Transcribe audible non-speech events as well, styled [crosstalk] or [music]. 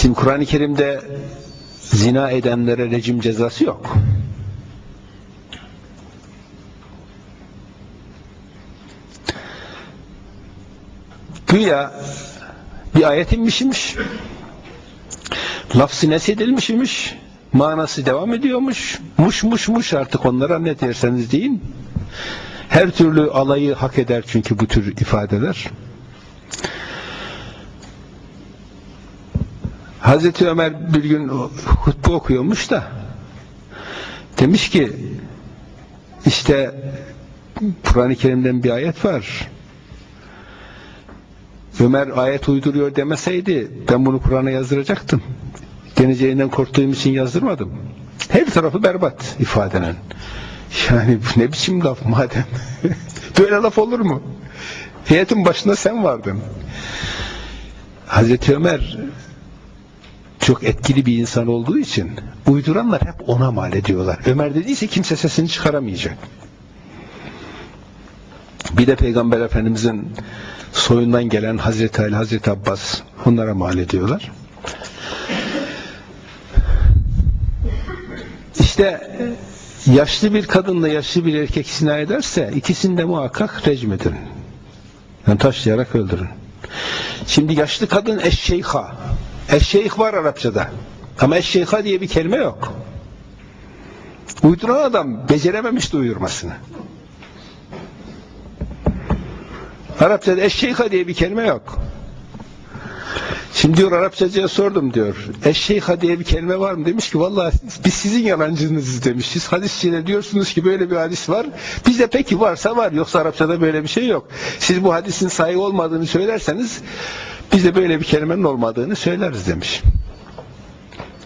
Şimdi Kur'an-ı Kerim'de zina edenlere rejim cezası yok. Güya bir ayet inmişmiş. Lafzı nesedilmiş imiş. Manası devam ediyormuş. Muş muş muş artık onlara ne derseniz deyin. Her türlü alayı hak eder çünkü bu tür ifadeler. Hazreti Ömer bir gün hutbe okuyormuş da demiş ki işte Kur'an-ı Kerim'den bir ayet var. Ömer ayet uyduruyor demeseydi ben bunu Kur'an'a yazdıracaktım. Deneceğinden korktuğum için yazdırmadım. Her tarafı berbat ifadenin. Yani ne biçim laf madem. [laughs] Böyle laf olur mu? Heyetin başında sen vardın. Hazreti Ömer çok etkili bir insan olduğu için uyduranlar hep ona mal ediyorlar. Ömer dediyse kimse sesini çıkaramayacak. Bir de Peygamber Efendimizin soyundan gelen Hazreti Ali, Hazreti Abbas onlara mal ediyorlar. İşte yaşlı bir kadınla yaşlı bir erkek zina ederse ikisini de muhakkak rejim edin. Yani taşlayarak öldürün. Şimdi yaşlı kadın eşşeyha. Eşşeyh var Arapçada. Ama eşşeyha diye bir kelime yok. Uyduran adam becerememişti uyurmasını. Arapçada eşşeyha diye bir kelime yok. Şimdi diyor Arapçacıya sordum diyor. Eşşeyha diye bir kelime var mı? Demiş ki vallahi biz sizin yalancınızız demişiz. Hadisçiler diyorsunuz ki böyle bir hadis var. Bizde peki varsa var. Yoksa Arapçada böyle bir şey yok. Siz bu hadisin sahih olmadığını söylerseniz biz de böyle bir kelimenin olmadığını söyleriz demiş.